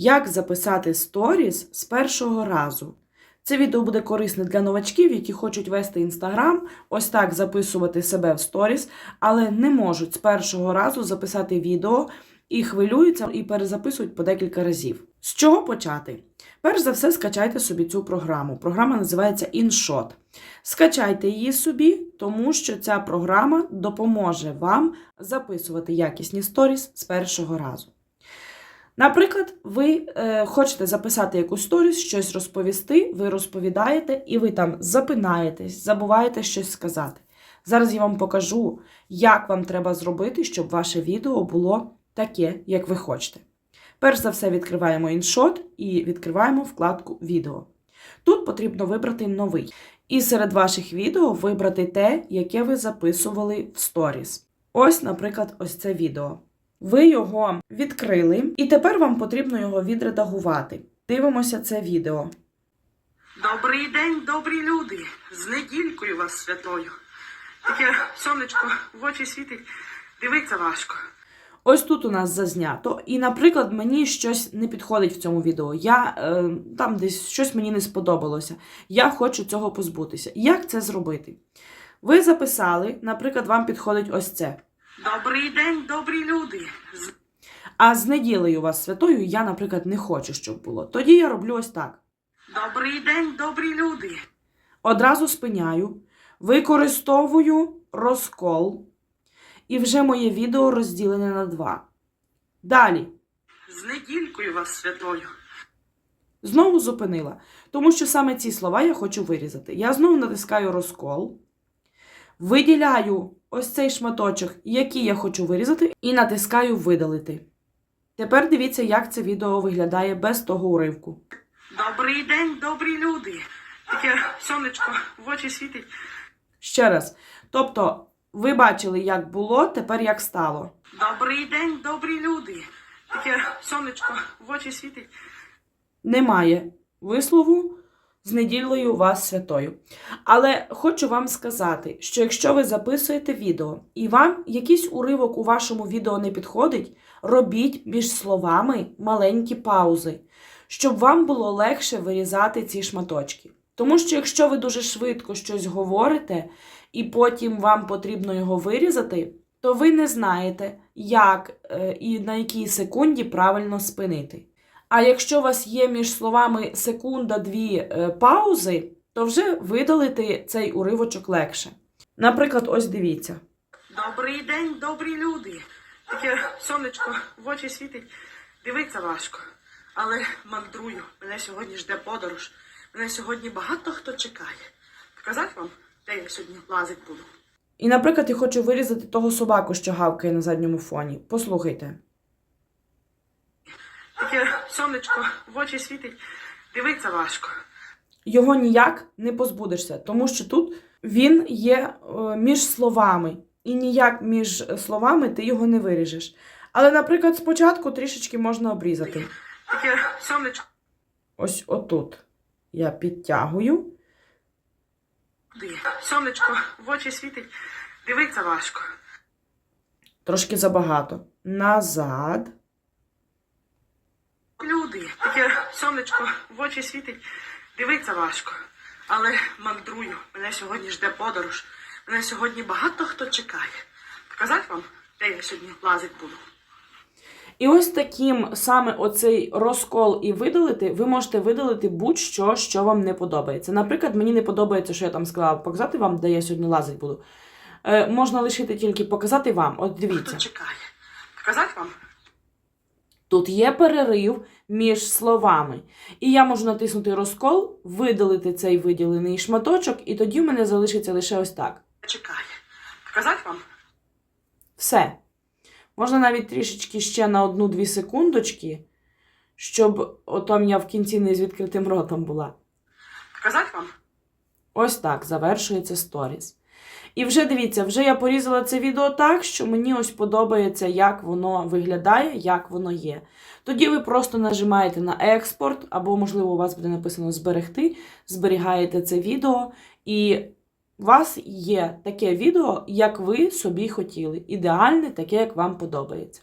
Як записати сторіс з першого разу? Це відео буде корисне для новачків, які хочуть вести інстаграм, ось так записувати себе в сторіс, але не можуть з першого разу записати відео і хвилюються і перезаписують по декілька разів. З чого почати? Перш за все, скачайте собі цю програму. Програма називається InShot. Скачайте її собі, тому що ця програма допоможе вам записувати якісні сторіс з першого разу. Наприклад, ви е, хочете записати якусь сторіс, щось розповісти, ви розповідаєте, і ви там запинаєтесь, забуваєте щось сказати. Зараз я вам покажу, як вам треба зробити, щоб ваше відео було таке, як ви хочете. Перш за все, відкриваємо InShot і відкриваємо вкладку Відео. Тут потрібно вибрати новий. І серед ваших відео вибрати те, яке ви записували в сторіс. Ось, наприклад, ось це відео. Ви його відкрили, і тепер вам потрібно його відредагувати. Дивимося це відео. Добрий день, добрі люди! З недількою вас святою. Таке сонечко в очі світить, дивиться важко. Ось тут у нас зазнято. І, наприклад, мені щось не підходить в цьому відео. Я е, там десь щось мені не сподобалося. Я хочу цього позбутися. Як це зробити? Ви записали, наприклад, вам підходить ось це. Добрий день, добрі люди! А з неділею вас святою я, наприклад, не хочу, щоб було. Тоді я роблю ось так. Добрий день, добрі люди! Одразу спиняю, використовую розкол, і вже моє відео розділене на два. Далі. З недількою вас святою. Знову зупинила, тому що саме ці слова я хочу вирізати. Я знову натискаю розкол, виділяю ось цей шматочок, який я хочу вирізати, і натискаю видалити. Тепер дивіться, як це відео виглядає без того уривку. Добрий день, добрі люди! Таке сонечко в очі світить. Ще раз. Тобто, ви бачили, як було, тепер як стало. Добрий день, добрі люди! Таке сонечко в очі світить. Немає вислову з неділею вас святою. Але хочу вам сказати, що якщо ви записуєте відео і вам якийсь уривок у вашому відео не підходить, робіть між словами маленькі паузи, щоб вам було легше вирізати ці шматочки. Тому що якщо ви дуже швидко щось говорите, і потім вам потрібно його вирізати, то ви не знаєте, як е, і на якій секунді правильно спинити. А якщо у вас є між словами секунда-дві е, паузи, то вже видалити цей уривочок легше. Наприклад, ось дивіться. Добрий день, добрі люди! Таке сонечко в очі світить, дивиться важко. Але мандрую, мене сьогодні жде подорож. Мене сьогодні багато хто чекає. Показати вам, де я сьогодні лазить буду. І, наприклад, я хочу вирізати того собаку, що гавкає на задньому фоні. Послухайте. Сонечко в очі світить, дивиться важко. Його ніяк не позбудешся, тому що тут він є е, між словами, і ніяк між словами ти його не виріжеш. Але, наприклад, спочатку трішечки можна обрізати. Таке сонечко, Ось отут я підтягую. сонечко в очі світить, дивиться важко. Трошки забагато. Назад. Таке сонечко в очі світить, дивиться важко. Але мандрую, мене сьогодні жде подорож. Мене сьогодні багато хто чекає. Показати вам, де я сьогодні лазить буду. І ось таким саме оцей розкол і видалити, ви можете видалити будь-що, що вам не подобається. Наприклад, мені не подобається, що я там сказала, показати вам, де я сьогодні лазить буду. Е, можна лишити тільки показати вам. От Хто дивіться, чекає? Показати вам? Тут є перерив між словами. І я можу натиснути розкол, видалити цей виділений шматочок, і тоді в мене залишиться лише ось так. Чекає. Показати вам? Все. Можна навіть трішечки ще на одну-дві секундочки, щоб отам я в кінці не з відкритим ротом була. Показати вам? Ось так завершується сторіс. І вже дивіться, вже я порізала це відео так, що мені ось подобається, як воно виглядає, як воно є. Тоді ви просто нажимаєте на експорт, або, можливо, у вас буде написано зберегти, зберігаєте це відео, і у вас є таке відео, як ви собі хотіли. Ідеальне, таке, як вам подобається.